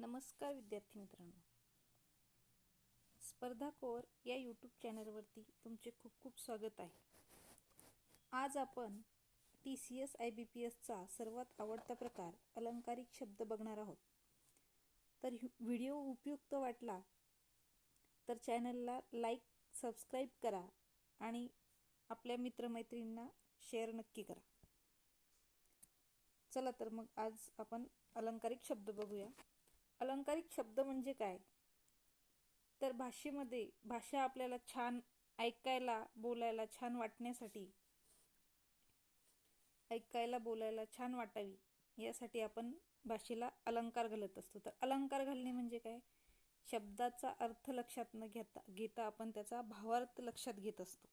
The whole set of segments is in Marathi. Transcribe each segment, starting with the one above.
नमस्कार विद्यार्थी मित्रांनो. स्पर्धा कोर या यूट्यूब चॅनलवरती तुमचे खूप खूप स्वागत आहे. आज आपण T C S I B P एसचा सर्वात आवडता प्रकार अलंकारिक शब्द बघणार आहोत. तर व्हिडिओ उपयुक्त वाटला तर चॅनलला लाईक सबस्क्राईब करा आणि आपल्या मित्रमैत्रिणींना शेअर नक्की करा. चला तर मग आज आपण अलंकारिक शब्द बघूया. अलंकारिक शब्द म्हणजे काय? तर भाषेमध्ये भाषा आपल्याला छान ऐकायला बोलायला छान वाटण्यासाठी ऐकायला बोलायला छान वाटावी यासाठी आपण भाषेला अलंकार घालत असतो. तर अलंकार घालणे म्हणजे काय? शब्दाचा अर्थ लक्षात न घेता घेता आपण त्याचा भावार्थ लक्षात घेत असतो.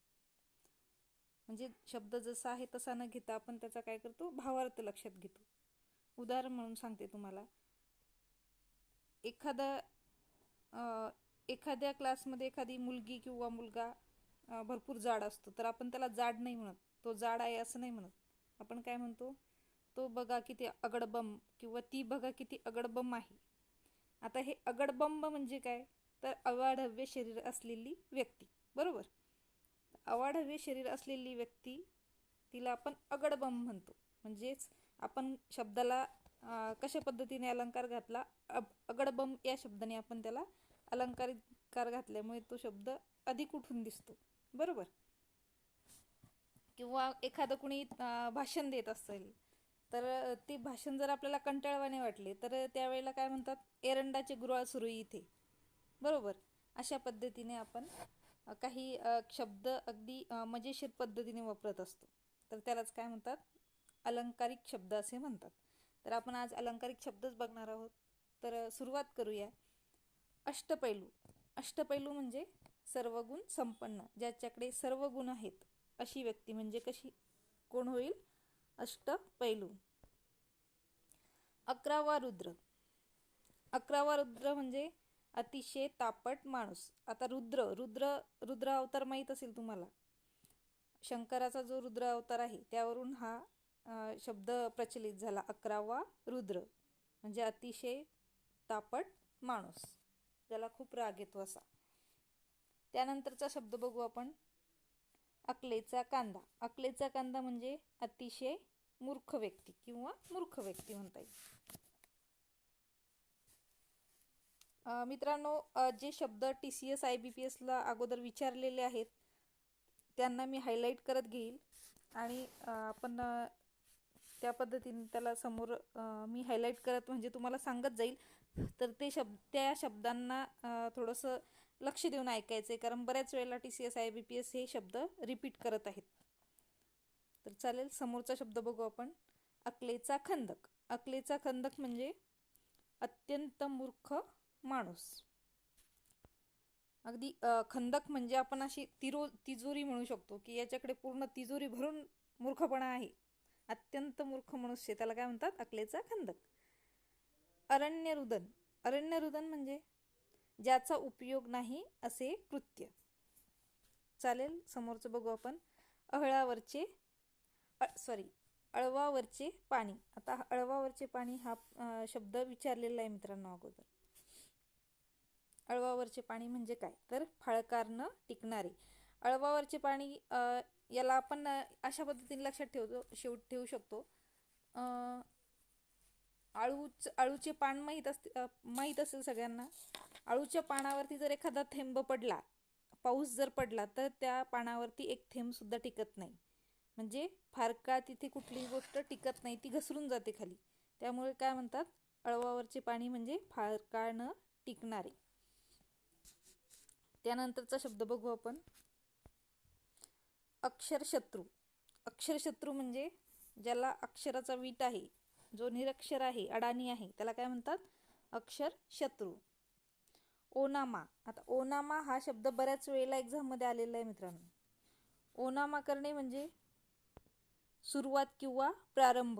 म्हणजे शब्द जसा आहे तसा न घेता आपण त्याचा काय करतो? भावार्थ लक्षात घेतो. उदाहरण म्हणून सांगते तुम्हाला. एखादा एखाद्या क्लासमध्ये एखादी मुलगी किंवा मुलगा भरपूर जाड असतो तर आपण त्याला जाड नाही म्हणत. तो जाड आहे असं नाही म्हणत. आपण काय म्हणतो? तो बघा किती अगडबंब किंवा ती बघा किती अगडबंब आहे. आता हे अगडबंब म्हणजे काय? तर अवाढव्य शरीर असलेली व्यक्ती. बरोबर? अवाढव्य शरीर असलेली व्यक्ती तिला आपण अगडबंब म्हणतो. म्हणजेच आपण शब्दाला कशा पद्धतीने अलंकार घातला? अब अगडबंब या शब्दाने आपण त्याला अलंकारिकार घातल्यामुळे तो शब्द अधिक उठून दिसतो. बरोबर? किंवा एखादं कुणी भाषण देत असेल तर ते भाषण जर आपल्याला कंटाळवाने वाटले तर त्यावेळेला काय म्हणतात? एरंडाचे गुरुळ सुरू इथे. बरोबर? अशा पद्धतीने आपण काही शब्द अगदी मजेशीर पद्धतीने वापरत असतो. तर त्यालाच काय म्हणतात? अलंकारिक शब्द असे म्हणतात. तर आपण आज अलंकारिक शब्दच बघणार आहोत. तर सुरुवात करूया. अष्टपैलू. अष्टपैलू म्हणजे सर्व गुण संपन्न ज्याच्याकडे सर्व गुण आहेत अशी व्यक्ती म्हणजे कशी? कोण होईल? अष्टपैलू. अकरावा रुद्र. अकरावा रुद्र म्हणजे अतिशय तापट माणूस. आता रुद्र रुद्र रुद्र अवतार माहीत असेल तुम्हाला? शंकराचा जो रुद्र अवतार आहे त्यावरून हा शब्द प्रचलित झाला. अकरावा रुद्र म्हणजे अतिशय तापट माणूस. ज्याला खूप राग येतो असा. त्यानंतरचा शब्द बघू आपण. अकलेचा कांदा. अकलेचा कांदा म्हणजे अतिशय मूर्ख व्यक्ती किंवा मूर्ख व्यक्ती म्हणता येईल. मित्रांनो जे शब्द T C S I B P एसला अगोदर विचारलेले आहेत त्यांना मी हायलाईट करत घेईल. आणि आपण त्या पद्धतीने त्याला समोर मी हायलाईट करत म्हणजे तुम्हाला सांगत जाईल. तर ते शब्द त्या शब्दांना थोडंसं लक्ष देऊन ऐकायचं आहे कारण बऱ्याच वेळेला T C S I B P S हे शब्द रिपीट करत आहेत. तर चालेल समोरचा शब्द बघू आपण. अकलेचा खंदक. अकलेचा खंदक म्हणजे अत्यंत मूर्ख माणूस. अगदी खंदक म्हणजे आपण अशी तिरो तिजोरी म्हणू शकतो की याच्याकडे पूर्ण तिजोरी भरून मूर्खपणा आहे. अत्यंत मूर्ख मनुष्य त्याला काय म्हणतात? अकलेचा खंदक. अरण्यरुदन. अरण्यरुदन म्हणजे ज्याचा उपयोग नाही असे कृत्य. चालेल समोरचं बघू आपण. अहळावरचे सॉरी अळवावरचे पाणी. आता अळवावरचे पाणी हा शब्द विचारलेला आहे मित्रांनो अगोदर. अळवावरचे पाणी म्हणजे काय? तर फाळकारनं टिकणारे. अळवावरचे पाणी याला आपण अशा पद्धतीने लक्षात ठेवतो शेव ठेवू शकतो. अ, आळूच आळूचे पान माहीत असते माहीत असेल सगळ्यांना. आळूच्या पानावरती जर एखादा थेंब पडला पाऊस जर पडला तर त्या पानावरती एक थेंबसुद्धा टिकत नाही. म्हणजे फारकाळ तिथे कुठलीही गोष्ट टिकत नाही ती घसरून जाते खाली. त्यामुळे काय म्हणतात अळवावरचे पाणी म्हणजे फार काळ न टिकणारे. त्यानंतरचा शब्द बघू आपण. अक्षरशत्रू. अक्षरशत्रू म्हणजे ज्याला अक्षराचा वीट आहे जो निरक्षर आहे अडाणी आहे त्याला काय म्हणतात? अक्षरशत्रू. ओनामा. आता ओनामा हा शब्द बऱ्याच वेळेला एक्झाममध्ये आलेला आहे मित्रांनो. ओनामा करणे म्हणजे सुरुवात किंवा प्रारंभ.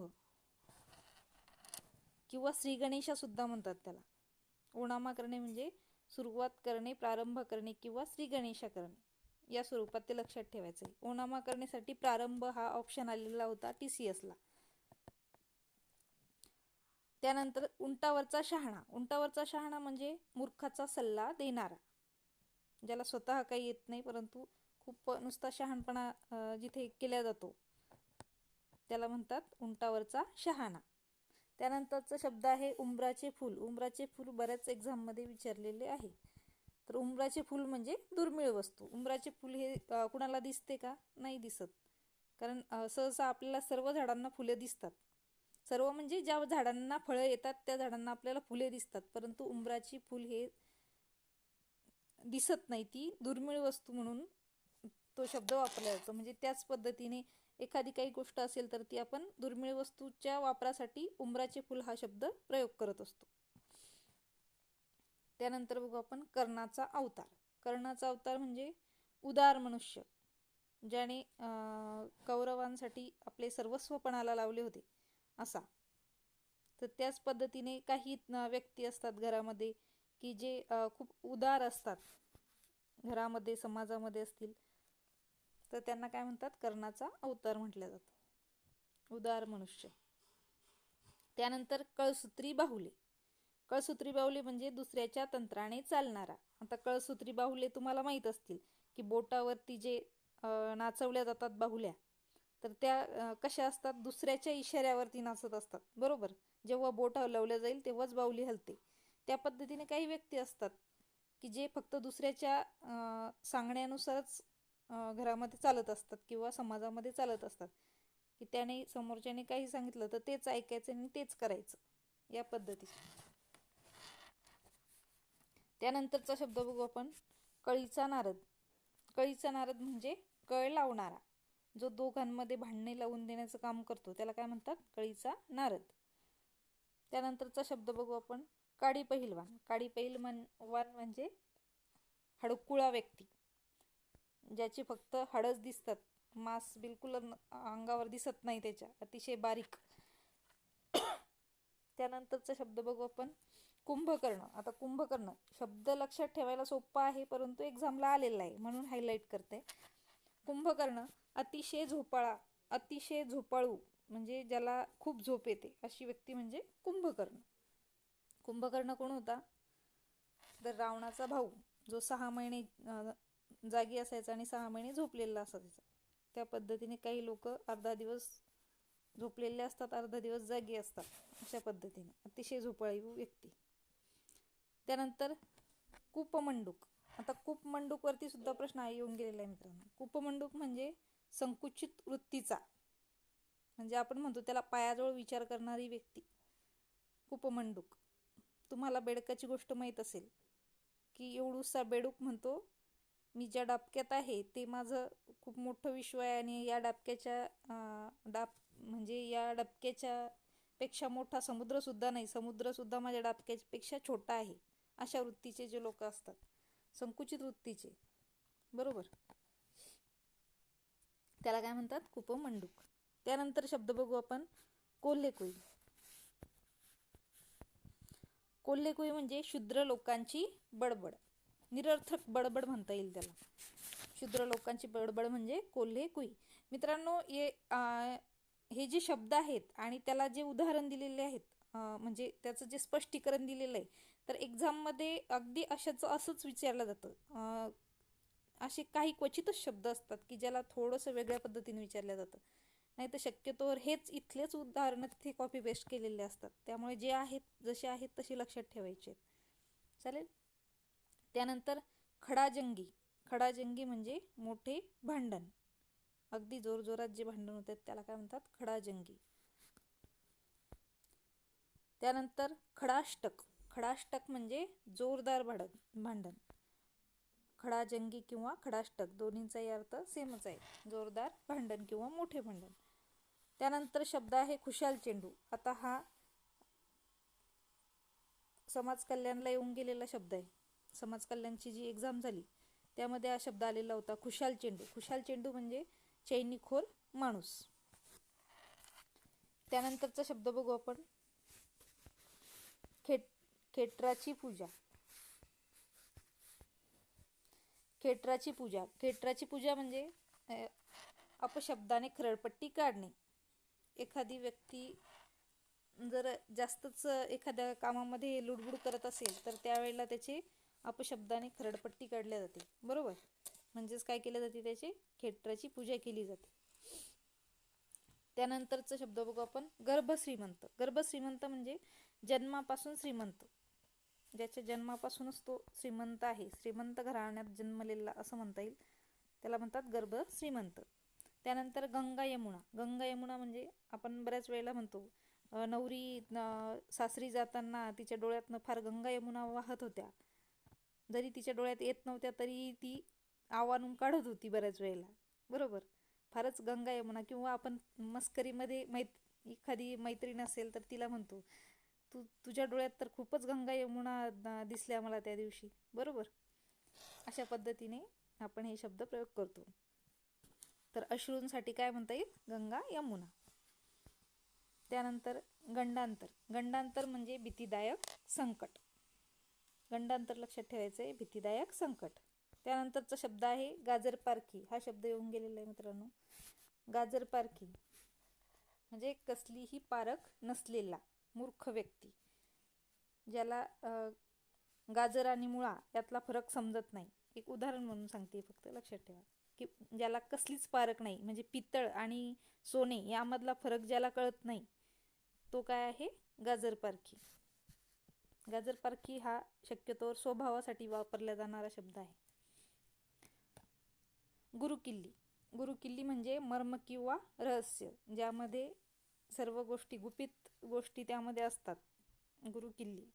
किंवा श्रीगणेशासुद्धा म्हणतात त्याला. ओणामा करणे म्हणजे सुरुवात करणे प्रारंभ करणे किंवा श्रीगणेशा करणे. या स्वरूपात ते लक्षात ठेवायचं आहे ओनामा करण्यासाठी प्रारंभ हा ऑप्शन आलेला होता टी सी एसला त्यानंतर उंटावरचा शहाणा. उंटावरचा शहाणा म्हणजे मूर्खाचा सल्ला देणारा. ज्याला स्वतः काही येत नाही परंतु खूप नुसता शहाणपणा जिथे केला जातो त्याला म्हणतात उंटावरचा शहाणा. त्यानंतरचा शब्द आहे उंबराचे फूल. उंबराचे फूल बऱ्याच एक्झाममध्ये विचारलेले आहे. तर उंबराचे फूल म्हणजे दुर्मिळ वस्तू. उंबराचे फूल हे कुणाला दिसते का? नाही दिसत. कारण सहसा आपल्याला सर्व झाडांना फुले दिसतात. सर्व म्हणजे ज्या झाडांना फळं येतात त्या झाडांना आपल्याला फुले दिसतात. परंतु उंबराची फूल हे दिसत नाही. ती दुर्मिळ वस्तू म्हणून तो शब्द वापरला जातो. म्हणजे त्याच पद्धतीने एखादी काही गोष्ट असेल तर ती आपण दुर्मिळ वस्तूच्या वापरासाठी उंबराचे फूल हा शब्द प्रयोग करत असतो. त्यानंतर बघू आपण कर्णाचा अवतार. कर्णाचा अवतार म्हणजे उदार मनुष्य ज्याने कौरवांसाठी आपले सर्वस्व पणाला लावले होते असा. तर त्याच पद्धतीने काही व्यक्ती असतात घरामध्ये की जे खूप उदार असतात. घरामध्ये समाजामध्ये असतील. तर त्यांना काय म्हणतात? कर्णाचा अवतार म्हटलं जातं. उदार मनुष्य. त्यानंतर कळसूत्री बाहुले. कळसूत्री बाहुले म्हणजे दुसऱ्याच्या तंत्राने चालणारा. आता कळसूत्री बाहुले तुम्हाला माहीत असतील की बोटावरती जे नाचवल्या जातात बाहुल्या तर त्या कशा असतात? दुसऱ्याच्या इशाऱ्यावरती नाचत असतात. बरोबर? जेव्हा बोट हलवलं जाईल तेव्हाच बाहुली हलते. त्या पद्धतीने काही व्यक्ती असतात की जे फक्त दुसऱ्याच्या सांगण्यानुसारच घरामध्ये चालत असतात किंवा समाजामध्ये चालत असतात. की त्याने समोरच्याने काही सांगितलं तर तेच ऐकायचं आणि तेच करायचं. या पद्धती त्यानंतरचा शब्द बघू आपण. कळीचा नारद. कळीचा नारद म्हणजे कळ लावणारा. जो दोघांमध्ये भांडणे लावून देण्याचं काम करतो. त्याला काय म्हणतात? कळीचा नारद. त्यानंतरचा शब्द बघू आपण. काडी पहिलवान. काडी पहिलवान वान म्हणजे हडकुळा व्यक्ती. ज्याची फक्त हडच दिसतात. मांस बिलकुल अंगावर दिसत नाही त्याच्या. अतिशय बारीक. त्यानंतरचा शब्द बघू आपण. कुंभकर्ण आता कुंभकर्ण शब्द लक्षात ठेवायला सोपा आहे परंतु एक्झामला आलेला आहे म्हणून हायलाईट करते. कुंभकर्ण अतिशय झोपाळा अतिशय झोपाळू म्हणजे ज्याला खूप झोप येते अशी व्यक्ती म्हणजे कुंभकर्ण कुंभकर्ण कोण होता? तर रावणाचा भाऊ जो सहा महिने जागी असायचा आणि सहा महिने झोपलेला असायचा. त्या पद्धतीने काही लोक अर्धा दिवस झोपलेले असतात अर्धा दिवस जागी असतात अशा पद्धतीने. अतिशय झोपाळी व्यक्ती. त्यानंतर कूपमंडूक. आता कूपमंडूकवरती सुद्धा प्रश्न येऊन गेलेला आहे मित्रांनो. कूपमंडूक म्हणजे संकुचित वृत्तीचा. म्हणजे आपण म्हणतो त्याला पायाजवळ विचार करणारी व्यक्ती. कूपमंडूक. तुम्हाला बेडकाची गोष्ट माहीत असेल की एवढूसा बेडूक म्हणतो मी ज्या डाबक्यात आहे ते माझं खूप मोठं विश्व आहे आणि या डाबक्याच्या डाब म्हणजे या डबक्याच्या पेक्षा मोठा समुद्रसुद्धा नाही. समुद्रसुद्धा माझ्या डाबक्यापेक्षा छोटा आहे. अशा वृत्तीचे जे लोक असतात संकुचित वृत्तीचे. बरोबर? त्याला काय म्हणतात? कुपमंडूक. त्यानंतर शब्द बघू आपण कोल्हेकुई कोल्हेकुई म्हणजे शूद्र लोकांची बडबड. निरर्थक बडबड म्हणता येईल त्याला. शूद्र लोकांची बडबड म्हणजे कोल्हे कुई मित्रांनो हे हे जे शब्द आहेत आणि त्याला जे उदाहरण दिलेले आहेत म्हणजे त्याचं जे स्पष्टीकरण दिलेलं आहे तर एक्झाममध्ये अगदी अशाच असंच विचारलं जातं. असे काही क्वचितच शब्द असतात की ज्याला थोडंसं वेगळ्या पद्धतीने विचारलं जातं. नाही तर शक्यतोवर हेच इथलेच उदाहरणं तिथे कॉपी पेस्ट केलेले असतात. त्यामुळे जे आहेत जसे आहेत तसे लक्षात ठेवायचे आहेत. चालेल? त्यानंतर खडाजंगी. खडाजंगी म्हणजे मोठे भांडण. अगदी जोरजोरात जे भांडण होतात त्याला काय म्हणतात? खडाजंगी. त्यानंतर खडाष्टक. खडाष्टक म्हणजे जोरदार भांडण. भांडण खडाजंगी किंवा खडाष्टक दोन्हींचाही अर्थ सेमच आहे. जोरदार भांडण किंवा मोठे भांडण. त्यानंतर शब्द आहे खुशाल चेंडू. आता हा समाज कल्याणला येऊन गेलेला शब्द आहे. समाज कल्याणची जी एक्झाम झाली त्यामध्ये हा शब्द आलेला होता खुशाल चेंडू. खुशाल चेंडू म्हणजे चैनीखोर माणूस. त्यानंतरचा शब्द बघू आपण. खेट खेटराची पूजा. खेटराची पूजा. खेटराची पूजा म्हणजे अपशब्दाने खरडपट्टी काढणे. एखादी व्यक्ती जर जास्तच एखाद्या कामामध्ये लुडबुड करत असेल तर त्यावेळेला त्याचे अपशब्दाने खरडपट्टी काढल्या जाते. बरोबर? म्हणजेच काय केलं जाते त्याची? खेटराची पूजा केली जाते. त्यानंतरचा शब्द बघू आपण. गर्भश्रीमंत. गर्भश्रीमंत म्हणजे जन्मापासून श्रीमंत. ज्याच्या जन्मापासूनच तो श्रीमंत आहे. श्रीमंत घराण्यात जन्मलेला असं म्हणता येईल. त्याला म्हणतात गर्भ श्रीमंत. त्यानंतर गंगा यमुना. गंगा यमुना म्हणजे आपण बऱ्याच वेळेला म्हणतो नवरी सासरी जाताना तिच्या डोळ्यातनं फार गंगा यमुना वाहत होत्या. जरी तिच्या डोळ्यात येत नव्हत्या तरी ती आव्हानून काढत होती बऱ्याच वेळेला. बरोबर? फारच गंगा यमुना किंवा आपण मस्करीमध्ये मैत एखादी मैत्रीण असेल तर तिला म्हणतो तू तुझ्या डोळ्यात तर खूपच गंगा यमुना दिसल्या मला त्या दिवशी. बरोबर? अशा पद्धतीने आपण हे शब्द प्रयोग करतो. तर अश्रूंसाठी काय म्हणता येईल? गंगा यमुना. त्यानंतर गंडांतर. गंडांतर म्हणजे भीतीदायक संकट. गंडांतर लक्षात ठेवायचं आहे भीतीदायक संकट. त्यानंतरचा शब्द आहे गाजर पारखी हा शब्द येऊन गेलेला आहे मित्रांनो. गाजर पारखी म्हणजे कसलीही पारख नसलेला. मूर्ख व्यक्ती ज्याला गाजर आणि मुळा यातला फरक समजत नाही. एक उदाहरण म्हणून सांगते फक्त लक्षात ठेवा. की ज्याला कसलीच पारख नाही म्हणजे पितळ आणि सोने यामधला फरक ज्याला कळत नाही तो काय आहे? गाजर पारखी. गाजर पारखी हा शक्यतोवर स्वभावासाठी वापरला जाणारा शब्द आहे. गुरुकिल्ली. गुरुकिल्ली म्हणजे मर्म किंवा रहस्य ज्यामध्ये सर्व गोष्टी गुपित गोष्टी त्यामध्ये असतात. गुरुकिल्ली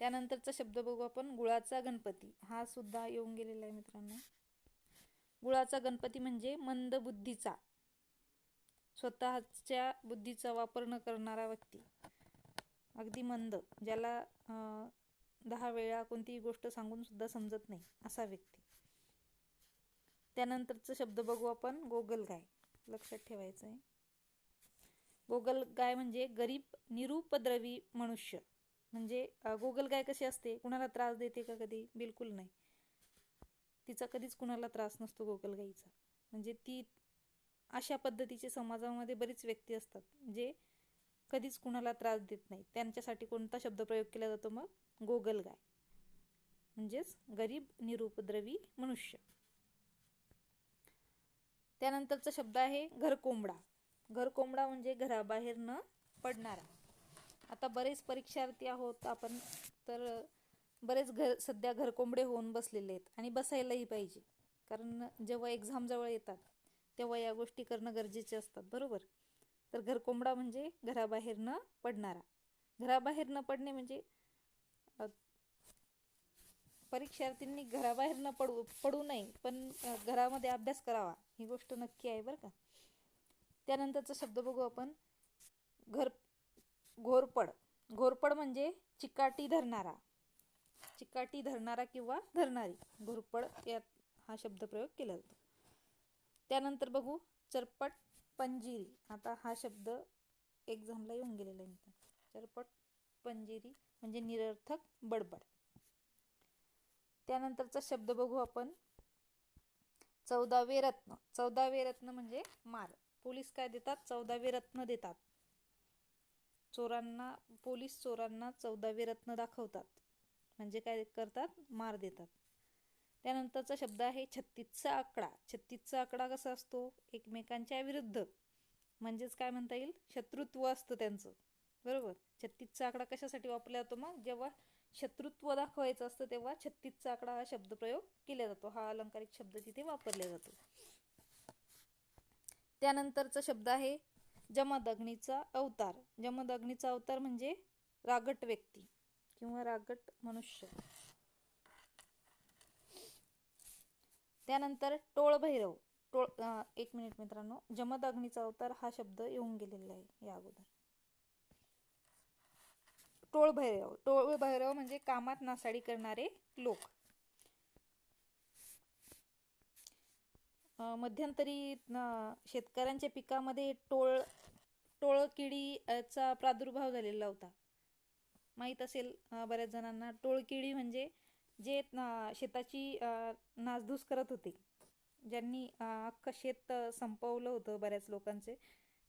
त्यानंतरचा शब्द बघू आपण गुळाचा गणपती. हा सुद्धा येऊन गेलेला आहे मित्रांनो. गुळाचा गणपती म्हणजे मंद बुद्धीचा. स्वतःच्या बुद्धीचा वापर न करणारा व्यक्ती. अगदी मंद ज्याला दहा वेळा कोणतीही गोष्ट सांगून सुद्धा समजत नाही असा व्यक्ती. त्यानंतरचा शब्द बघू आपण गोगलगाय. लक्षात ठेवायचं आहे गोगलगाय म्हणजे गरीब निरुपद्रवी मनुष्य. म्हणजे गोगलगाय कशी असते? कुणाला त्रास देते का कधी? बिलकुल नाही. तिचा कधीच कुणाला त्रास नसतो गोगलगाईचा म्हणजे ती अशा पद्धतीचे समाजामध्ये बरीच व्यक्ती असतात जे कधीच कुणाला त्रास देत नाही. त्यांच्यासाठी कोणता शब्द प्रयोग केला जातो मग? गोगलगाय म्हणजेच गरीब निरुपद्रवी मनुष्य. त्यानंतरचा शब्द आहे घरकोंबडा. घरकोंबडा म्हणजे घराबाहेर न पडणारा. आता बरेच परीक्षार्थी आहोत आपण तर बरेच घर सध्या घरकोंबडे होऊन बसलेले आहेत आणि बसायलाही पाहिजे. कारण जेव्हा एक्झाम जवळ येतात तेव्हा या गोष्टी करणं गरजेचे असतात बरोबर? तर घरकोंबडा म्हणजे घराबाहेर न पडणारा. घराबाहेर न पडणे म्हणजे परीक्षार्थींनी घराबाहेर न पडू पडू नये पण घरामध्ये अभ्यास करावा. ही गोष्ट नक्की आहे बरं का? त्यानंतरचा शब्द बघू आपण. घर घोरपड. घोरपड म्हणजे चिकाटी धरणारा. चिकाटी धरणारा किंवा धरणारी. घोरपड यात हा शब्द प्रयोग केला जातो. त्यानंतर बघू चरपट पंजिरी. आता हा शब्द एक्झामला येऊन गेलेला आहे चरपट पंजिरी म्हणजे निरर्थक बडबड. त्यानंतरचा शब्द बघू आपण. चौदावे रत्न. चौदावे रत्न म्हणजे मार. पोलीस काय देतात? चौदावे रत्न देतात. चोरांना पोलीस चोरांना चौदावे रत्न दाखवतात. म्हणजे काय करतात? मार देतात. त्यानंतरचा शब्द आहे छत्तीसचा आकडा. छत्तीसचा आकडा कसा असतो? एकमेकांच्या विरुद्ध. म्हणजेच काय म्हणता येईल? शत्रुत्व असतं त्यांचं. बरोबर? छत्तीसचा आकडा कशासाठी वापरला जातो मग? जेव्हा शत्रुत्व दाखवायचं असतं तेव्हा छत्तीसचा आकडा हा शब्दप्रयोग केला जातो. हा अलंकारिक शब्द तिथे वापरला जातो. त्यानंतरचा शब्द आहे जमदग्नीचा अवतार. जमदग्नीचा अवतार म्हणजे रागट व्यक्ती किंवा रागट मनुष्य. त्यानंतर टोळ भैरव टोळ एक मिनिट मित्रांनो. जमद अग्नीचा अवतार हा शब्द येऊन गेलेला आहे या अगोदर. टोळ भैरव टोळ भैरव म्हणजे कामात नासाडी करणारे लोक. मध्यंतरी शेतकऱ्यांच्या पिकामध्ये टोळ टोळ किडीचा प्रादुर्भाव झालेला होता. माहीत असेल बऱ्याच जणांना टोळकिडी म्हणजे जे शेताची नासधूस करत होते. ज्यांनी अख्खं शेत संपवलं होतं बऱ्याच लोकांचे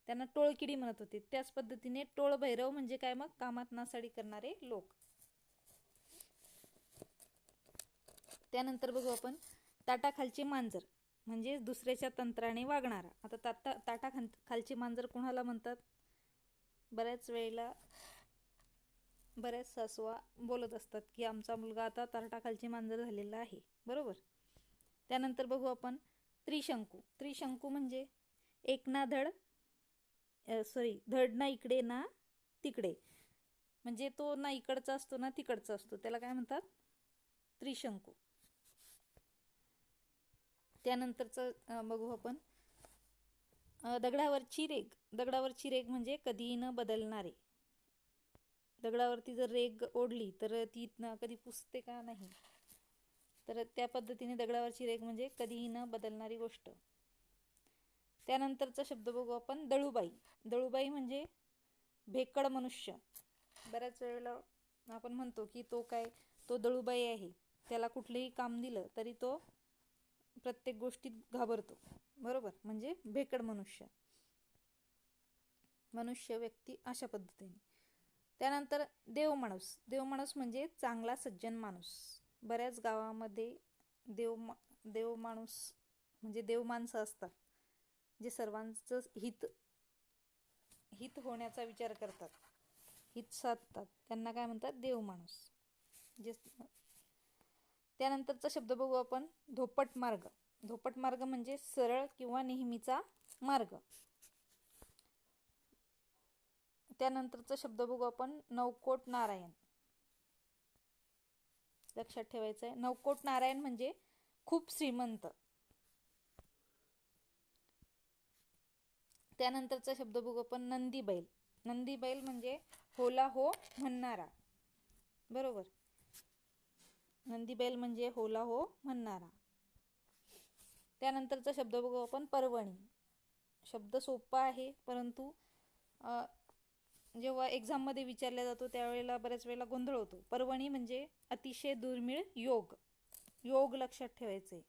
त्यांना टोळकिडी म्हणत होते. त्याच पद्धतीने टोळभैरव म्हणजे काय मग? कामात नासाडी करणारे लोक. त्यानंतर बघू आपण ताटाखालचे मांजर. म्हणजे दुसऱ्याच्या तंत्राने वागणारा. आता ताटा ताटा खाल खालची मांजर कोणाला म्हणतात बऱ्याच वेळेला बऱ्याच सासवा बोलत असतात की आमचा मुलगा आता ताटाखालची मांजर झालेला आहे. बरोबर? त्यानंतर बघू आपण त्रिशंकू. त्रिशंकू म्हणजे एक ना धड सॉरी धड ना इकडे ना तिकडे. म्हणजे तो ना इकडचा असतो ना तिकडचा असतो. त्याला काय म्हणतात? त्रिशंकू. त्यानंतरचं बघू आपण. दगडावरची रेग दगडावरची रेग म्हणजे कधीही न बदलणारे. दगडावरती जर रेग ओढली तर ती कधी पुसते का नाही? तर त्या पद्धतीने दगडावरची रेग म्हणजे कधीही न बदलणारी गोष्ट. त्यानंतरचा शब्द बघू आपण दळूबाई. दळूबाई म्हणजे भेकड मनुष्य. बऱ्याच वेळेला आपण म्हणतो की तो काय तो दळूबाई आहे. त्याला कुठलंही काम दिलं तरी तो प्रत्येक गोष्टीत घाबरतो. बरोबर? म्हणजे भेकड मनुष्य. मनुष्य व्यक्ती अशा पद्धतीने. त्यानंतर देव माणूस. देव माणूस म्हणजे चांगला सज्जन माणूस. बऱ्याच गावामध्ये देव देव माणूस म्हणजे देव माणसं असतात जे सर्वांचं हित हित होण्याचा विचार करतात. हित साधतात. त्यांना काय म्हणतात? देव माणूस. जे त्यानंतरचा शब्द बघू आपण धोपट मार्ग. धोपट मार्ग म्हणजे सरळ किंवा नेहमीचा मार्ग. त्यानंतरचा शब्द बघू आपण नवकोट नारायण. लक्षात ठेवायचं आहे नवकोट नारायण म्हणजे खूप श्रीमंत. त्यानंतरचा शब्द बघू आपण नंदी बैल नंदी बैल म्हणजे होला हो म्हणणारा. बरोबर? नंदीबैल म्हणजे होला हो म्हणणारा. त्यानंतरचा शब्द बघू आपण पर्वणी. शब्द सोपा आहे परंतु जेव्हा एक्झाममध्ये विचारला जातो त्यावेळेला बऱ्याच वेळेला गोंधळ होतो. पर्वणी म्हणजे अतिशय दुर्मिळ योग. योग लक्षात ठेवायचे.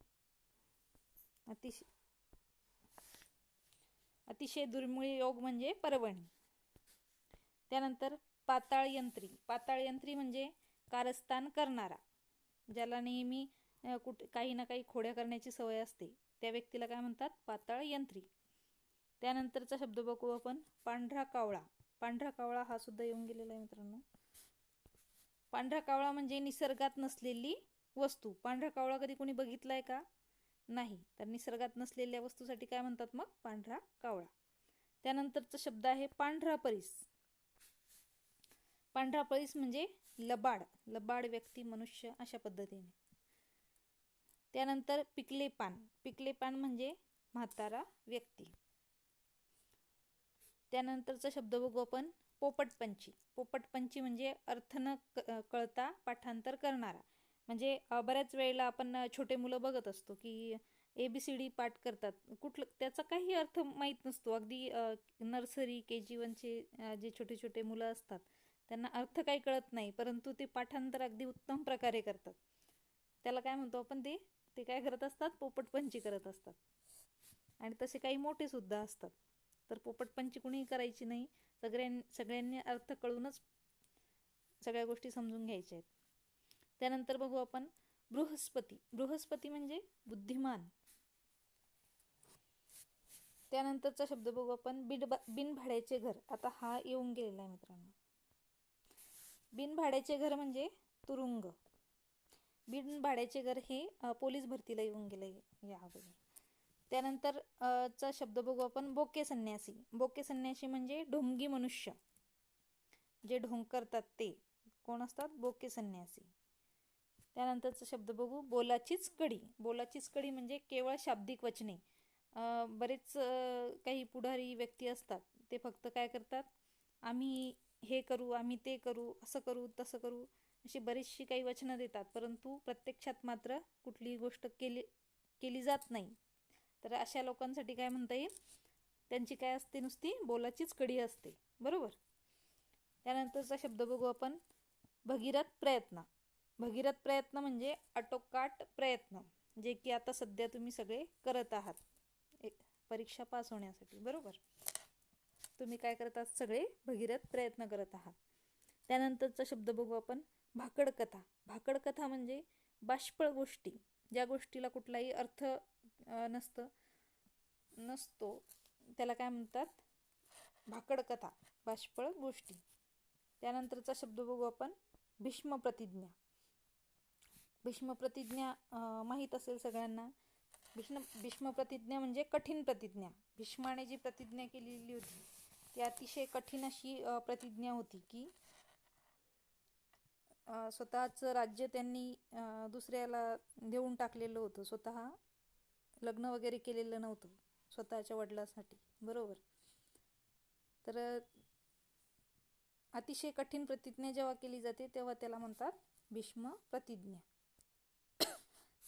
अतिशय अतिशय दुर्मिळ योग म्हणजे पर्वणी. त्यानंतर पाताळ यंत्री पाताळ यंत्री म्हणजे कारस्थान करणारा. ज्याला नेहमी कुठे काही ना काही खोड्या करण्याची सवय असते. त्या व्यक्तीला काय म्हणतात? पाताळ यंत्री. त्यानंतरचा शब्द बघू आपण. पांढरा कावळा. पांढरा कावळा हा सुद्धा येऊन गेलेला आहे मित्रांनो. पांढरा कावळा म्हणजे निसर्गात नसलेली वस्तू. पांढरा कावळा कधी कोणी बघितलाय का? नाही. तर निसर्गात नसलेल्या वस्तूसाठी काय म्हणतात मग? पांढरा कावळा. त्यानंतरचा शब्द आहे पांढरा परीस. पांढरा परीस म्हणजे लबाड लबाड व्यक्ती मनुष्य अशा पद्धतीने. त्यानंतर पिकले पान पिकले पान म्हणजे म्हातारा व्यक्ती. त्यानंतरचा शब्द बघू आपण पोपटपंची पोपटपंची म्हणजे अर्थ न कळता पाठांतर करणारा. म्हणजे बऱ्याच वेळेला आपण छोटे मुलं बघत असतो की ए बी सी डी पाठ करतात. कुठलं त्याचा काही अर्थ माहीत नसतो. अगदी नर्सरी के जी वनचे जे छोटे छोटे मुलं असतात त्यांना अर्थ काही कळत नाही परंतु ते पाठांतर अगदी उत्तम प्रकारे करतात. त्याला काय म्हणतो आपण ते? ते काय करत असतात? पोपटपंची करत असतात. आणि तसे काही मोठे सुद्धा असतात. तर पोपटपंची कुणीही करायची नाही. सगळ्यां सगळ्यांनी अर्थ कळूनच सगळ्या गोष्टी समजून घ्यायच्या आहेत. त्यानंतर बघू आपण बृहस्पती. बृहस्पती म्हणजे बुद्धिमान. त्यानंतरचा शब्द बघू आपण बिड बिनभाड्याचे घर. आता हा येऊन गेलेला आहे मित्रांनो. बिनभाड्याचे घर म्हणजे तुरुंग. बिनभाड्याचे घर हे पोलीस भरतीला येऊन गेले या अगोदर. त्यानंतर चा शब्द बघू आपण बोके संन्यासी. बोके संन्यासी म्हणजे ढोंगी मनुष्य. जे ढोंग करतात ते. कोण असतात? बोके संन्यासी. त्यानंतरचा शब्द बघू बोलाचीच कडी. बोलाचीच कडी म्हणजे केवळ शाब्दिक वचने. बरेच काही पुढारी व्यक्ती असतात ते फक्त काय करतात? आम्ही हे करू आम्ही ते करू असं करू तसं करू अशी बरीचशी काही वचनं देतात. परंतु प्रत्यक्षात मात्र कुठलीही गोष्ट केली केली जात नाही. तर अशा लोकांसाठी काय म्हणता येईल? त्यांची काय असते नुसती? बोलाचीच कडी असते. बरोबर? त्यानंतरचा शब्द बघू आपण. भगीरथ प्रयत्न. भगीरथ प्रयत्न म्हणजे आटोकाट प्रयत्न जे की आता सध्या तुम्ही सगळे करत आहात. एक परीक्षा पास होण्यासाठी. बरोबर? तुम्ही काय करत आहात? सगळे भगीरथ प्रयत्न करत आहात. त्यानंतरचा शब्द बघू आपण भाकड कथा भाकड कथा म्हणजे बाष्पळ गोष्टी. ज्या गोष्टीला कुठलाही अर्थ नसतं नसतो त्याला काय म्हणतात? भाकड कथा बाष्पळ गोष्टी. त्यानंतरचा शब्द बघू आपण भीष्म प्रतिज्ञा. भीष्म प्रतिज्ञा माहीत असेल सगळ्यांना. भीष्म भीष्म प्रतिज्ञा म्हणजे कठीण प्रतिज्ञा. भीष्माने जी प्रतिज्ञा केलेली होती ही अतिशय कठीण अशी प्रतिज्ञा होती की स्वतःचं राज्य त्यांनी दुसऱ्याला देऊन टाकलेलं होतं. स्वतः लग्न वगैरे केलेलं नव्हतं स्वतःच्या वडिलांसाठी. बरोबर? तर अतिशय कठीण प्रतिज्ञा जेव्हा केली जाते तेव्हा त्याला म्हणतात भीष्म प्रतिज्ञा.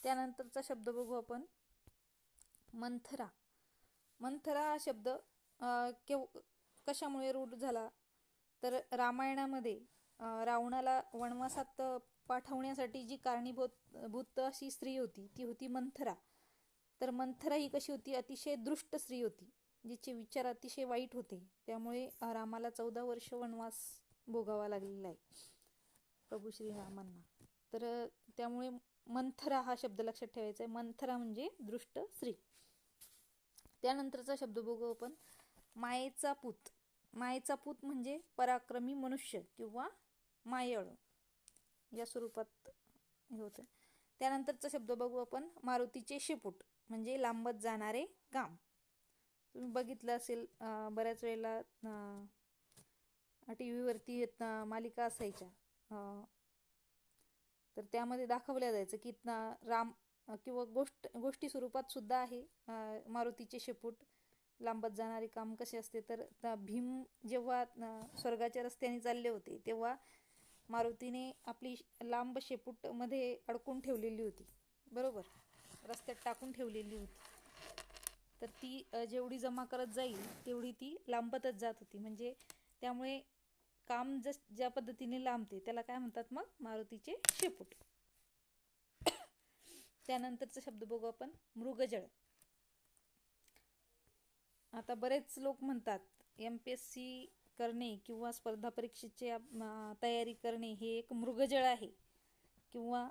त्यानंतरचा शब्द बघू आपण. मंथरा. मंथरा हा शब्द केव कशामुळे रूढ झाला? तर रामायणामध्ये रावणाला वनवासात पाठवण्यासाठी जी कारणीभूत भूत अशी स्त्री होती ती होती मंथरा. तर मंथरा ही कशी होती? अतिशय दृष्ट स्त्री होती जिचे विचार अतिशय वाईट होते. त्यामुळे रामाला चौदा वर्ष वनवास भोगावा लागलेला आहे. प्रभू श्रीरामांना तर त्यामुळे मंथरा हा शब्द लक्षात ठेवायचा आहे. मंथरा म्हणजे दृष्ट स्त्री. त्यानंतरचा शब्द बघू आपण मायेचा पूत. मायेचा पूत म्हणजे पराक्रमी मनुष्य किंवा मायळ. या स्वरूपात हे होतं. त्यानंतरचा शब्द बघू आपण मारुतीचे शेपूट म्हणजे लांबत जाणारे काम तुम्ही बघितलं असेल बऱ्याच वेळेला टी व्हीवरती मालिका असायच्या. तर त्यामध्ये दाखवल्या जायचं की ना राम किंवा गोष्ट गोष्टी स्वरूपात सुद्धा आहे मारुतीचे शेपूट. लांबत जाणारे काम कसे असते तर भीम जेव्हा स्वर्गाच्या रस्त्याने चालले होते तेव्हा मारुतीने आपली लांब शेपूटमध्ये अडकून ठेवलेली होती. बरोबर? रस्त्यात टाकून ठेवलेली होती. तर ती जेवढी जमा करत जाईल तेवढी ती लांबतच जात होती. म्हणजे त्यामुळे काम जस ज्या पद्धतीने लांबते त्याला काय म्हणतात मग? मारुतीचे शेपूट. त्यानंतरचा शब्द बघू आपण मृगजळ. आता बरेच लोक म्हणतात एम पी एस सी करणे किंवा स्पर्धा परीक्षेची तयारी करणे हे एक मृगजळ आहे. किंवा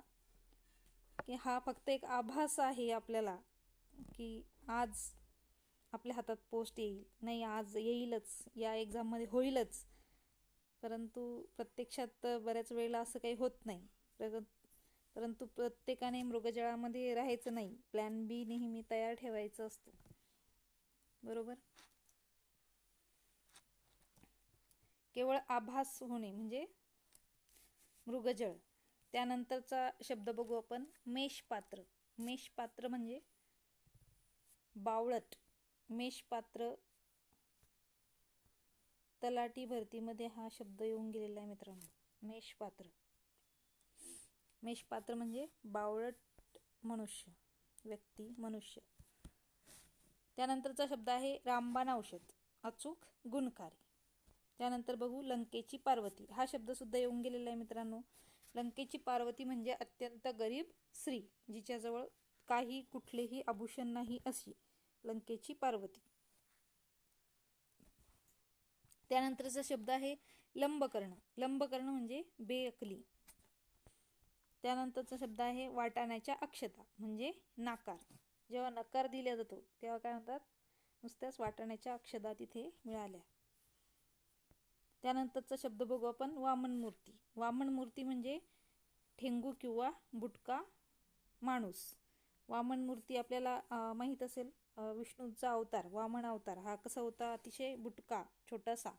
की हा फक्त एक आभास आहे आपल्याला की आज आपल्या हातात पोस्ट येईल. नाही आज येईलच. या एक्झाममध्ये होईलच. परंतु प्रत्यक्षात बऱ्याच वेळेला असं काही होत नाही. परंतु प्रत्येकाने मृगजळामध्ये राहायचं नाही. प्लॅन बी नेहमी तयार ठेवायचं असतं. बरोबर? केवळ आभास होणे म्हणजे मृगजळ. त्यानंतरचा शब्द बघू आपण. मेषपात्र. मेषपात्र म्हणजे बावळट. मेषपात्र तलाटी भरतीमध्ये हा शब्द येऊन गेलेला आहे मित्रांनो. मेषपात्र. मेषपात्र म्हणजे बावळट मनुष्य. व्यक्ती मनुष्य. त्यानंतरचा शब्द आहे रामबाण औषध अचूक गुणकारी. त्यानंतर बघू लंकेची पार्वती. हा शब्दसुद्धा येऊन गेलेला आहे मित्रांनो. लंकेची पार्वती म्हणजे अत्यंत गरीब स्त्री जिच्याजवळ काही कुठलेही आभूषण नाही अशी लंकेची पार्वती. त्यानंतरचा शब्द आहे लंबकर्ण. लंबकर्ण म्हणजे बेअकली. त्यानंतरचा शब्द आहे वाटाण्याच्या अक्षता म्हणजे नाकार. जेव्हा नकार दिला जातो तेव्हा काय म्हणतात? नुसत्याच वाटाण्याच्या अक्षदा तिथे मिळाल्या. त्यानंतरचा शब्द बघू आपण वामन मूर्ती. वामन मूर्ती म्हणजे ठेंगू किंवा बुटका माणूस. वामन मूर्ती आपल्याला माहीत असेल विष्णूचा अवतार वामन अवतार. हा कसा होता? अतिशय बुटका छोटासा.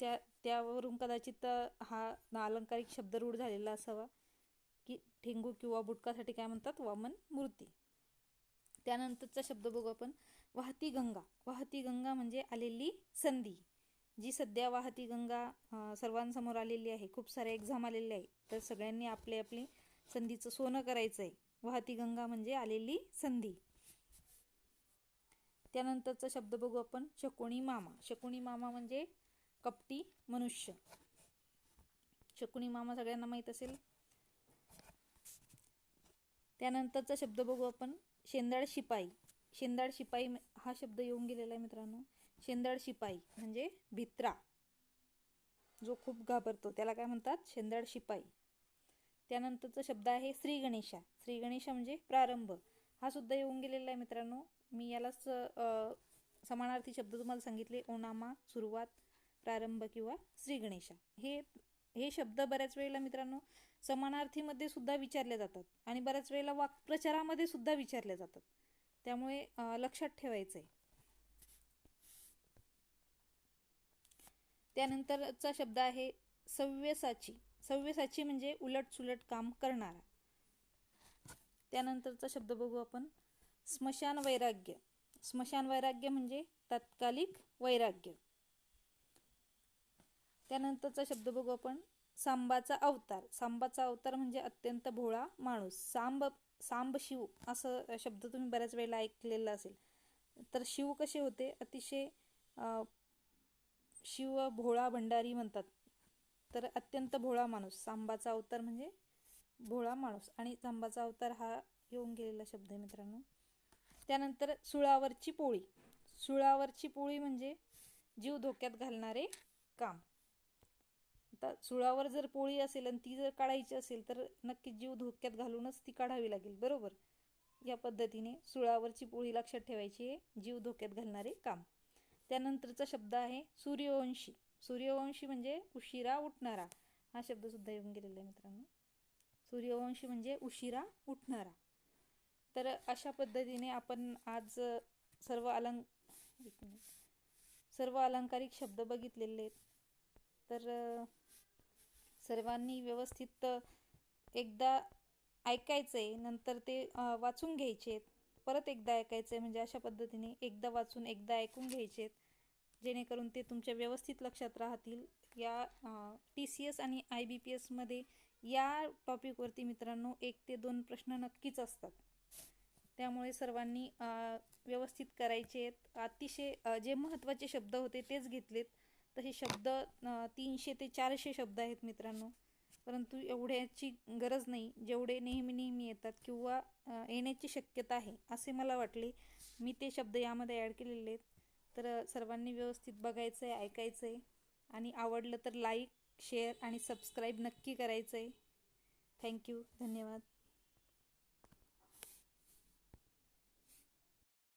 त्या त्यावरून कदाचित हा अलंकारिक शब्द रूढ झालेला असावा. की ठेंगू किंवा बुटकासाठी काय म्हणतात? वामन मूर्ती. त्यानंतरचा शब्द बघू आपण. वाहती गंगा. वाहती गंगा म्हणजे आलेली संधी. जी सध्या वाहती गंगा सर्वांसमोर आलेली आहे. खूप सारे एक्झाम आलेले आहे तर सगळ्यांनी आपले आपले संधीचं सोनं करायचं आहे वाहती गंगा म्हणजे आलेली संधी. त्यानंतरचा शब्द बघू आपण. शकुणी मामा. शकुणी मामा म्हणजे कपटी मनुष्य. शकुणी मामा सगळ्यांना माहीत असेल? त्यानंतरचा शब्द बघू आपण शेंदाड शिपाई. शेंदाड शिपाई हा शब्द येऊन गेलेला आहे मित्रांनो. शेंदाड शिपाई म्हणजे भित्रा. जो खूप घाबरतो त्याला काय म्हणतात? शेंदाड शिपाई. त्यानंतरचा शब्द आहे श्री गणेशा श्री गणेशा म्हणजे प्रारंभ. हा सुद्धा येऊन गेलेला आहे मित्रांनो. मी यालाच समानार्थी शब्द तुम्हाला सांगितले. ओनामा सुरुवात प्रारंभ किंवा श्री गणेशा हे हे शब्द बऱ्याच वेळेला मित्रांनो समानार्थीमध्ये सुद्धा विचारले जातात आणि बऱ्याच वेळेला वाक्प्रचारामध्ये सुद्धा विचारले जातात. त्यामुळे लक्षात ठेवायचं आहे त्यानंतरचा शब्द आहे सव्यसाची. सव्यसाची म्हणजे उलट सुलट काम करणारा. त्यानंतरचा शब्द बघू आपण. स्मशान वैराग्य. स्मशान वैराग्य म्हणजे तात्कालिक वैराग्य. त्यानंतरचा शब्द बघू आपण. सांबाचा अवतार. सांबाचा अवतार म्हणजे अत्यंत भोळा माणूस. सांब सांब शिव असं शब्द तुम्ही बऱ्याच वेळेला ऐकलेला असेल. तर शिव कसे होते? अतिशय शिव भोळा भंडारी म्हणतात. तर अत्यंत भोळा माणूस. सांबाचा अवतार म्हणजे भोळा माणूस. आणि सांबाचा अवतार हा येऊन गेलेला शब्द आहे मित्रांनो. त्यानंतर सुळावरची पोळी. सुळावरची पोळी म्हणजे जीव धोक्यात घालणारे काम. आता सुळावर जर पोळी असेल आणि ती जर काढायची असेल तर नक्की जीव धोक्यात घालूनच ती काढावी लागेल. बरोबर? या पद्धतीने सुळावरची पोळी लक्षात ठेवायची आहे जीव धोक्यात घालणारे काम. त्यानंतरचा शब्द आहे सूर्यवंशी. सूर्यवंशी म्हणजे उशिरा उठणारा. हा शब्दसुद्धा येऊन गेलेला आहे मित्रांनो. सूर्यवंशी म्हणजे उशिरा उठणारा. तर अशा पद्धतीने आपण आज सर्व अलंक सर्व अलंकारिक शब्द बघितलेले आहेत. तर सर्वांनी व्यवस्थित एकदा ऐकायचं आहे नंतर ते वाचून घ्यायचे परत एकदा ऐकायचं आहे म्हणजे अशा पद्धतीने एकदा वाचून एकदा ऐकून घ्यायचे जेणेकरून ते तुमच्या व्यवस्थित लक्षात राहतील. या टी सी एस आणि आय बी पी एसमध्ये या टॉपिकवरती मित्रांनो एक ते दोन प्रश्न नक्कीच असतात. त्यामुळे सर्वांनी व्यवस्थित करायचे आहेत अतिशय जे महत्त्वाचे शब्द होते तेच घेतलेत. तसे शब्द तीनशे ते चारशे शब्द आहेत मित्रांनो. परंतु एवढ्याची गरज नाही. जेवढे नेहमी नेहमी येतात किंवा येण्याची शक्यता आहे असे मला वाटले. मी ते शब्द यामध्ये ॲड केलेले आहेत. तर सर्वांनी व्यवस्थित बघायचं आहे ऐकायचं आहे आणि आवडलं तर लाईक शेअर आणि सबस्क्राईब नक्की करायचं आहे थँक्यू धन्यवाद.